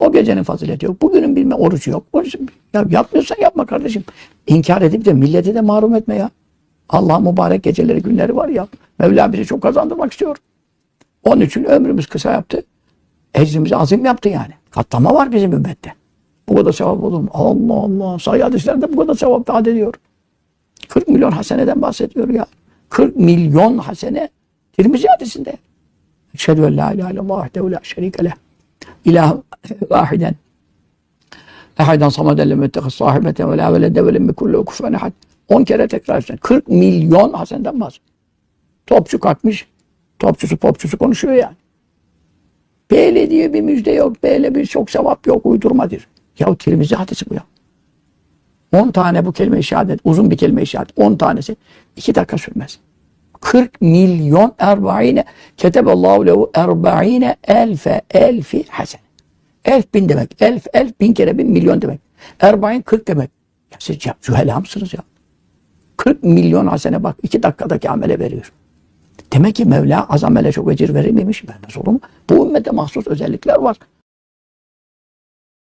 O gecenin fazileti yok. Bugünün bilme orucu yok. Oruç, ya yapmıyorsan yapma kardeşim. İnkar edip de milleti de mahrum etme ya. Allah mübarek geceleri günleri var ya. Mevla bizi çok kazandırmak istiyor. Onun için ömrümüz kısa yaptı. Ecrimizi azim yaptı yani. Katlama var bizim ümmette. Bu kadar sevap olur mu? Allah Allah. Sayı hadislerde bu kadar sevap vaat ediyor. 40 milyon haseneden bahsediyor ya. 40 milyon hasene Tirmizi hadisinde. Eşhedü en la ilahe illallah vahdehu la şerike leh. İlah vahiden. Ehayden samaden lem ettekhis sahibeten ve la velede ve lem yekullehu kufuven ehad. 10 kere tekrar etsin. 40 milyon haseneden bahsediyor. Topçu kalkmış. Topçusu popçusu konuşuyor yani. Böyle diye bir müjde yok. Böyle bir çok sevap yok. Uydurmadır. Ya Tirmizi hadisi bu ya. 10 tane bu kelime-i şehadet, uzun bir kelime-i şehadet, 10 tanesi 2 dakika sürmez. 40 milyon erba'ine keteballahu lehu erba'ine elfe elfi hasene. Elf bin demek. Elf, elf bin kere bin milyon demek. Erba'in 40 demek. Ya siz ya, cühela mısınız ya? 40 milyon hasene bak 2 dakikadaki amele veriyor. Demek ki Mevla az amele çok ecir verir miymiş? Ben nasıl olur mu? Bu ümmete mahsus özellikler var.